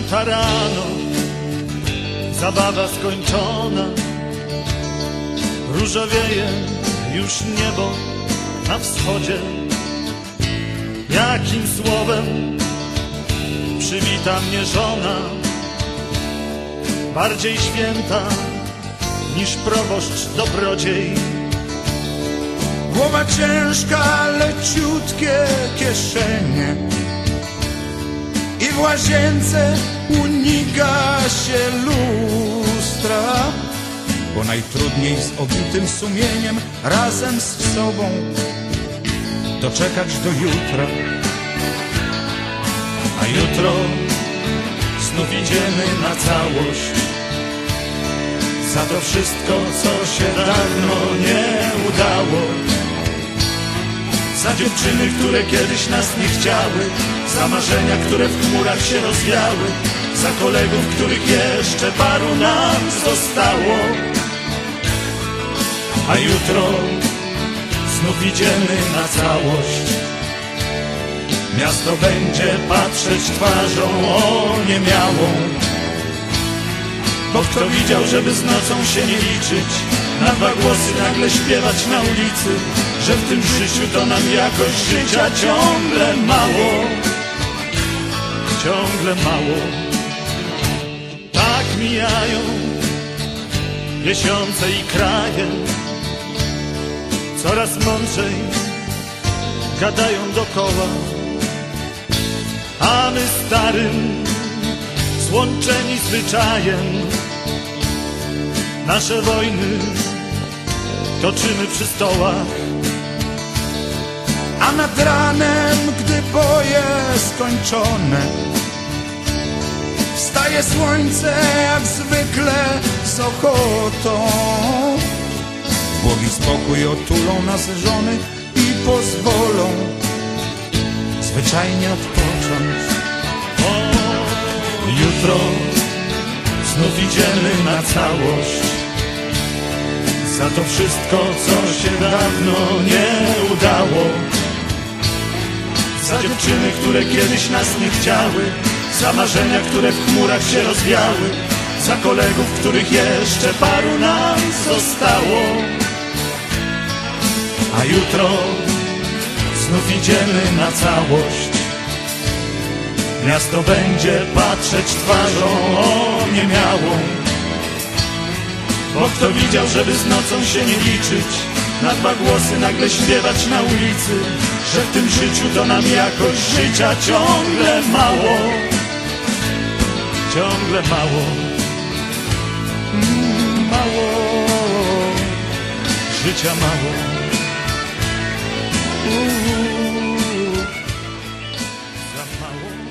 Piąta rano, zabawa skończona. Różowieje już niebo na wschodzie. Jakim słowem przywita mnie żona? Bardziej święta niż proboszcz dobrodziej. Głowa ciężka, leciutkie kieszenie I w łazience unika się lustra Bo najtrudniej z obitym sumieniem razem z sobą Doczekać do jutra. A jutro znów idziemy na całość. Za to wszystko, co się dawno nie udało Za dziewczyny, które kiedyś nas nie chciały Za marzenia, które w chmurach się rozwiały Za kolegów, których jeszcze paru nam zostało. A jutro znów idziemy na całość. Miasto będzie patrzeć twarzą oniemiałą. Bo kto widział, żeby z nocą się nie liczyć? Na dwa głosy nagle śpiewać na ulicy Że w tym życiu to nam jakoś życia ciągle mało. Ciągle mało. Tak mijają miesiące i kraje. Coraz mądrzej gadają dokoła. A my starym, złączeni zwyczajem, nasze wojny toczymy przy stołach. A nad ranem, gdy boje skończone Wstaje słońce jak zwykle z ochotą głowie spokój otulą nas żony i pozwolą Zwyczajnie odpocząć jutro znów idziemy na całość. Za to wszystko, co się dawno nie udało. Dziewczyny, które kiedyś nas nie chciały. Za marzenia, które w chmurach się rozwiały. Za kolegów, których jeszcze paru nam zostało. A jutro znów idziemy na całość. Miasto będzie patrzeć twarzą oniemiałą Bo kto widział, żeby z nocą się nie liczyć na dwa głosy nagle śpiewać na ulicy Że w tym życiu to nam jakoś życia ciągle mało. Ciągle mało. Mm, mało. Życia mało. Za mało.